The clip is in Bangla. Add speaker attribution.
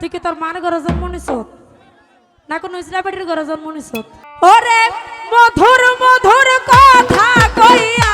Speaker 1: তুই কি তোর মান ঘরে মনে সত না কোন ইসলাম বেটির ঘরে জন্ম নিছত ওরে মধুর মধুর কথা কইয়া